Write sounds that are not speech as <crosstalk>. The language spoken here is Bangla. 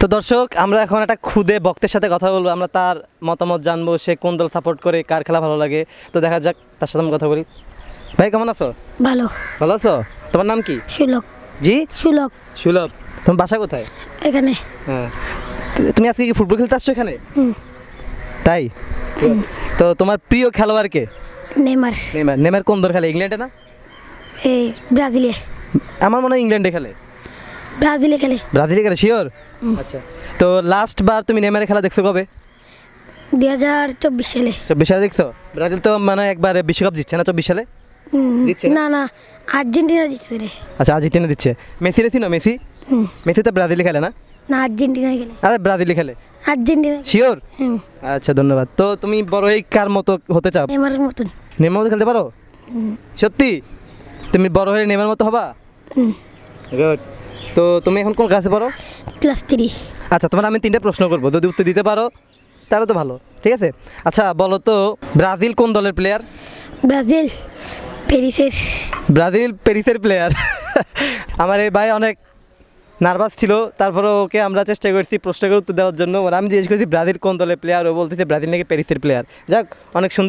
তো দর্শক আমরা এখন একটা খুদে বক্তের সাথে কথা বলব। আমরা তার মতামত জানব সে কোন দল সাপোর্ট করে কার খেলা ভালো লাগে। তো দেখা যাক তার সাথে আমি কথা বলি। ভাই কেমন আছো? ভালো। ভালো আছো? তোমার নাম কি? সুলক জি? সুলভ। সুলভ। তোমার বাসা কোথায়? এখানে। হ্যাঁ। তুমি আজকে কি ফুটবল খেলতে আসছো এখানে? তাই? তো তোমার প্রিয় খেলোয়াড় কে? নেমার নেমার নেমার কোন দল খেলে? ইংল্যান্ডে না? এই ব্রাজিলে। আমার মনে হয় ইংল্যান্ডে খেলে। ব্রাজিলে খেলে ব্রাজিলে খেলে শিওর আচ্ছা। তো লাস্ট বার তুমি নেমারের খেলা দেখছ কবে? দুই হাজার চব্বিশ সালে। চব্বিশ সালে দেখছ? ব্রাজিল তো মানে একবার বিশ্বকাপ জিতছে না চব্বিশ সালে? দিচ্ছে না? না আর্জেন্টিনা জিতছে রে। আচ্ছা আর্জেন্টিনা দিচ্ছে। মেসি রেসি না মেসি? মেসি তো ব্রাজিলে খেলে না? না আর্জেন্টিনা খেলে। আরে ব্রাজিলে খেলে। আর্জেন্টিনা। শিওর আচ্ছা ধন্যবাদ। তো তুমি বড় হয়ে কার মতো হতে চাও? নেমারের মতন। নেমার মতো খেলতে পারো? সত্যি? তুমি বড় হয়ে নেমার মতো হবা? গুড তো তুমি এখন কোন ক্লাসে পড়ো? ক্লাস থ্রি আচ্ছা তোমার আমি তিনটা প্রশ্ন করব। যদি উত্তর দিতে পারো তাহলে তো ভালো ঠিক আছে? আচ্ছা বলো তো ব্রাজিল কোন দলের প্লেয়ার ব্রাজিল প্যারিসের ব্রাজিল প্যারিসের প্লেয়ার <laughs> আমার এই ভাই অনেক নার্ভাস ছিল তারপরে ওকে আমরা চেষ্টা করছি প্রশ্নের উত্তর দেওয়ার জন্য। আমি জিজ্ঞেস করছি ব্রাজিল কোন দলের প্লেয়ার ও বলতেছে ব্রাজিল নাকি প্যারিসের প্লেয়ার যাক অনেক সুন্দর